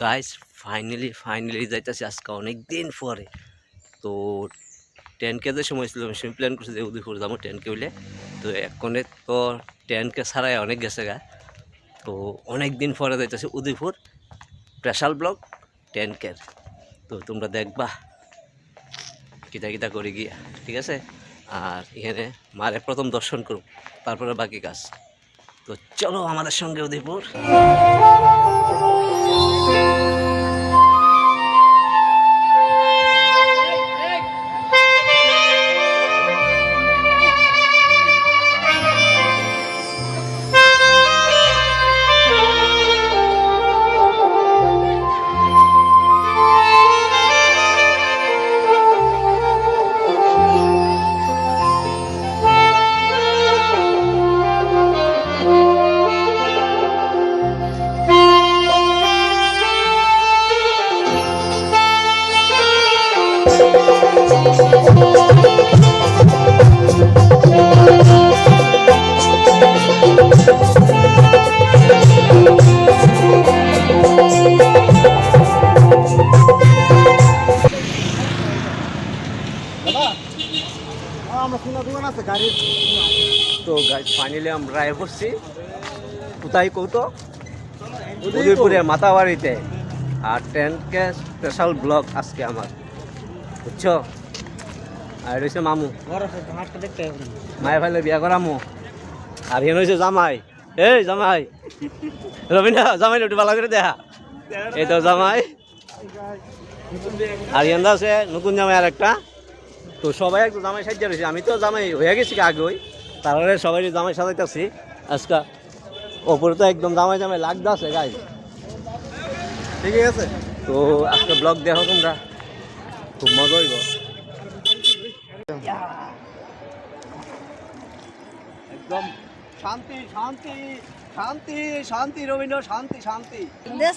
Guys finally finally যাইতেছি আজকে অনেক দিন পরে। তো টেন কে যে সময় ছিল, আমি প্ল্যান করছি যে উদয়পুর যাব টেন কে হইলে। তো এখনে তো টেন কে ছাড়াই অনেক গেছে গা। তো অনেক দিন পরে যাইতেছি উদয়পুর স্পেশাল ব্লগ টেন কের তো তোমরা দেখবা, কিতা কিতা করে গিয়া, ঠিক আছে? আর এখানে মারে প্রথম দর্শন করুক, তারপরে বাকি কাজ। তো চলো আমাদের সঙ্গে উদয়পুর। গাইজ ফাইনালি আমরা এ বসছি কোথায় কৌতো উদয়পুরে মাতাবাড়িতে। আর কে স্পেশাল ব্লগ আজকে আমার। বুঝছ? আর রয়েছে মামু। মায়ের ফেলে বিয়া করামু। আর হেন হয়েছে জামাই। এই জামাই। রবিনা, জামাই একটু ভালো করে দেখা। এই তো জামাই। আর ইয়ান্দা আছে, নতুন জামাই আর একটা তো সবাই একটু জামাই সাজ্জা রয়েছে। আমি তো জামাই হয়ে গেছি আগে ওই। তারপরে সবাই জামাই সাজাইতেছি। আজকে ওপরে তো একদম জামাই জামাই লাগদা আছে গাই ঠিক আছে। তো আজকে ব্লগ দেখো তোমরা। খুব মজা হইব। একদম শান্তি শান্তি শান্তি শান্তি রবীন্দ্র শান্তি শান্তি। দেশ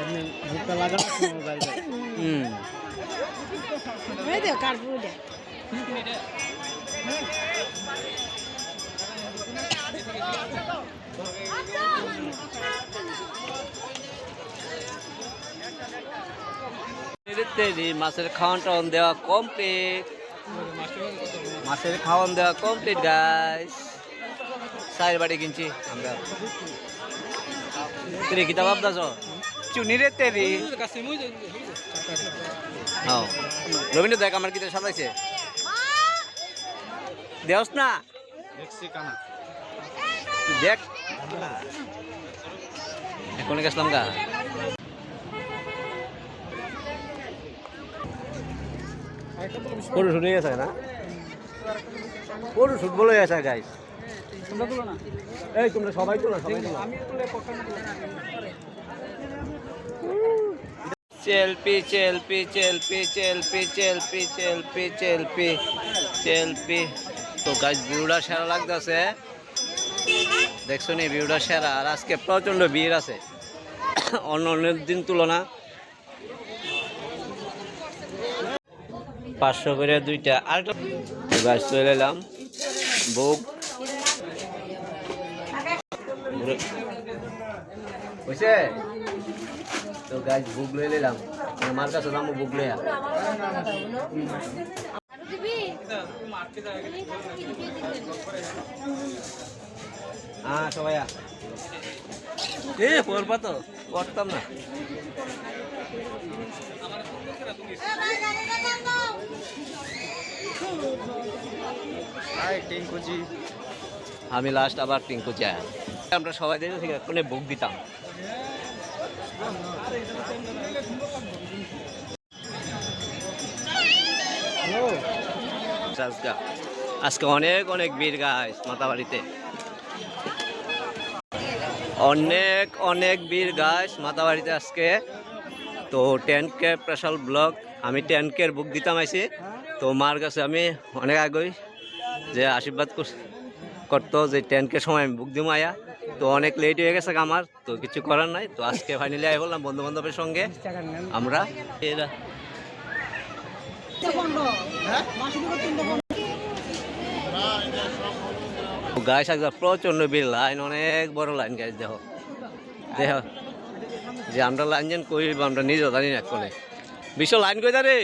এমনি ভুট্টা লাগানো মাছের খাওয়ানটা দেওয়া কমপ্লিট। মাছের খাওয়ান দেওয়া কমপ্লিট গাইস সাইড বাড়ি কিনছি আমরা। কিরে কিতাব আপনার চুনিরে তেরি। হ্যাঁ। রবীন্দ্র দেখ আমার কিতে সাজাইছে। দেওস না। দেখ। এখন গেছিলাম গা। পুরো শুনে গেছে না? পুরো শুট বলে গেছে গাইস তোমরা তুলো না। এই তোমরা সবাই তোলো সবাই তোলো। আমি তুলে চেলপি চেলপি চেলপি চেলপি চেলপি চেলপি চেলপি চেলপি। তো গাছ ভিউটা সেরা লাগতেছে। দেখছ নি ভিউটা সেরা, আর আজকে প্রচণ্ড ভিড় আছে। অন্য অন্য দিন তুলনা। পাঁচশো করে দুইটা। আরেকটা গাছ চলে এলাম। বুক বুঝছে তো গাছ বুক লয়ে নিলাম। আমার কাছে দাম বুক লইয়া হ্যাঁ সবাই এ পড়বা তো। পড়তাম না। আমি লাস্ট আবার টিঙ্কু চাই আমরা সবাই দেখে কোনে বুক দিতাম। সাজগা আজকে। অনেক অনেক ভিড় গাছ মাতাবাড়িতে। অনেক অনেক ভিড় গাছ মাতাবাড়িতে আজকে। তো টেন কে স্পেশাল ব্লগ আমি টেন কের বুক দিতাম আইছি। তো মার কাছে আমি অনেক আগেই যে আশীর্বাদ কর- করতো যে টেন কে সময় আমি বুক দিব আয়া। তো অনেক লেট হয়ে গেছে আমার, তো কিছু করার নাই। তো আজকে ফাইনালি আই বললাম বন্ধু বান্ধবের সঙ্গে। আমরা গাছ একদম প্রচণ্ড ভিড়। লাইন অনেক বড় লাইন গাছ দেখো। যে আমরা লাইন যেন কইব আমরা নিজেও জানি না বিশ্ব লাইন কই রে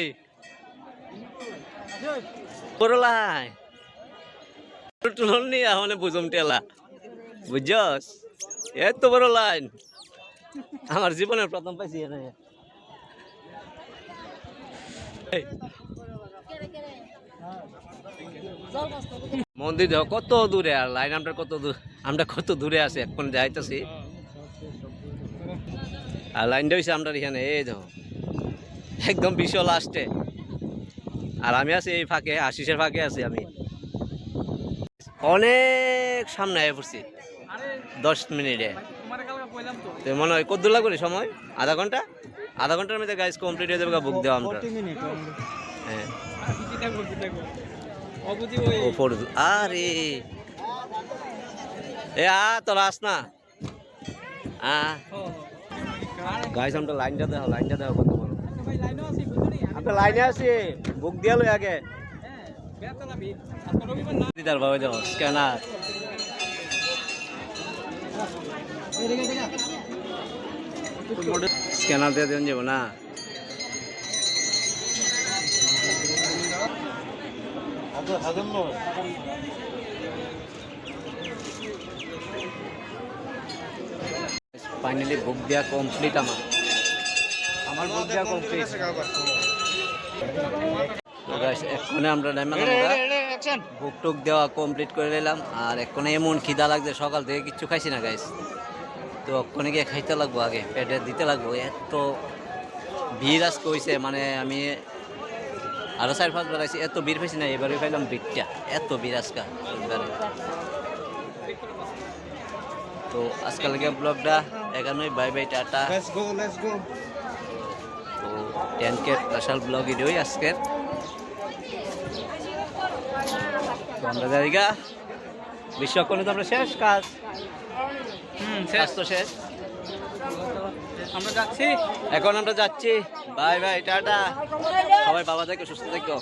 বড় লাইন মানে লাইন আমার জীবনের প্রথম পাইছি মন্দির দেখো কত দূরে আর লাইন আমরা কত দূর আমরা কত দূরে আছি এখন যাইতেছি। আর লাইনটা হয়েছে আমরা এখানে এই দেখো একদম বিশাল লাস্টে। আর আমি আছি এই ফাঁকে আশিসের ফাঁকে আছি আমি। অনেক সামনে আয় পড়ছি দশ মিনিটে। তো মনে হয় কত দূর লাগবে সময়? আধা ঘণ্টা? আধা ঘণ্টার মধ্যে গাইজ কমপ্লিট হয়ে যাবে বুক দেওয়া আমরা হ্যাঁ। ও আরে। এ, আ, তোরা আস না। আ। গাইস আমরা লাইনটা দেখো লাইনটা দেখো কত বড় লাইনে আছি বুক দিয়ে লই আগে। দিদার বাবা যাও, স্ক্যানার। স্ক্যানার দিয়ে দেন যাব না। ফাইনালি বুক দেওয়া কমপ্লিট আমার আমার বুক দেওয়া কমপ্লিট এক্ষণে আমরা বুক টুক দেওয়া কমপ্লিট করে নিলাম। আর এক্ষণে এমন খিদা লাগছে সকাল থেকে কিচ্ছু খাইছি না গাইস তো ওখানে গিয়ে খাইতে লাগবো আগে পেটে দিতে লাগবো। এত ভিড় আজকে হয়েছে মানে আমি আরও চার পাঁচ বার এত ভিড় পাইছি না এবারে পাইলাম ভিড়টা এত ভিড় আজকে এবারে। তো আজকাল লাগে ব্লগটা এখানেই bye bye tata. Let's go তো টেন কে স্পেশাল ব্লগ ভিডিওই আজকের। তো আমরা জায়গা বিশ্বকর্মী তো আমরা শেষ কাজ। হুম শেষ। তো শেষ। আমরা যাচ্ছি। এখন আমরা যাচ্ছি। Bye bye tata. সবাই বাবা থেকে সুস্থ থেকো।